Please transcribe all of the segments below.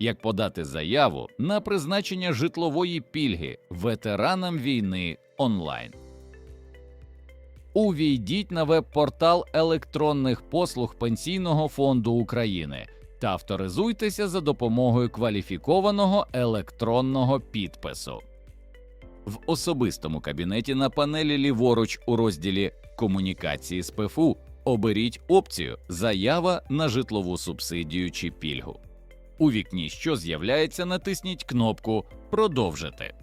як подати заяву на призначення житлової пільги ветеранам війни онлайн. Увійдіть на веб-портал електронних послуг Пенсійного фонду України та авторизуйтеся за допомогою кваліфікованого електронного підпису. В особистому кабінеті на панелі ліворуч у розділі Комунікації з ПФУ оберіть опцію Заява на житлову субсидію чи пільгу. У вікні, що з'являється, натисніть кнопку Продовжити.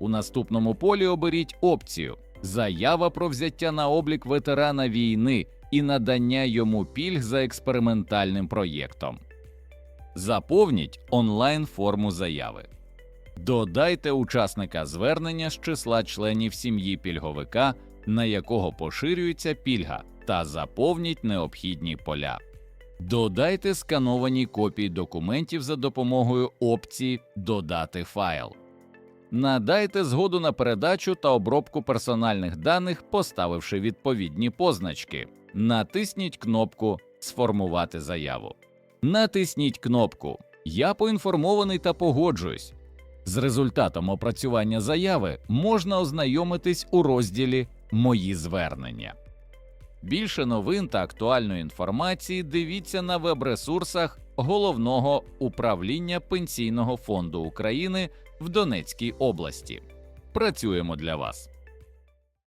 У наступному полі оберіть опцію Заява про взяття на облік ветерана війни і надання йому пільг за експериментальним проєктом. Заповніть онлайн форму заяви. Додайте учасника звернення з числа членів сім'ї пільговика, на якого поширюється пільга, та заповніть необхідні поля. Додайте скановані копії документів за допомогою опції Додати файл. Надайте згоду на передачу та обробку персональних даних, поставивши відповідні позначки. Натисніть кнопку Сформувати заяву. Натисніть кнопку Я поінформований та погоджуюсь. З результатом опрацювання заяви можна ознайомитись у розділі Мої звернення. Більше новин та актуальної інформації дивіться на веб-ресурсах Головного управління Пенсійного фонду України в Донецькій області. Працюємо для вас.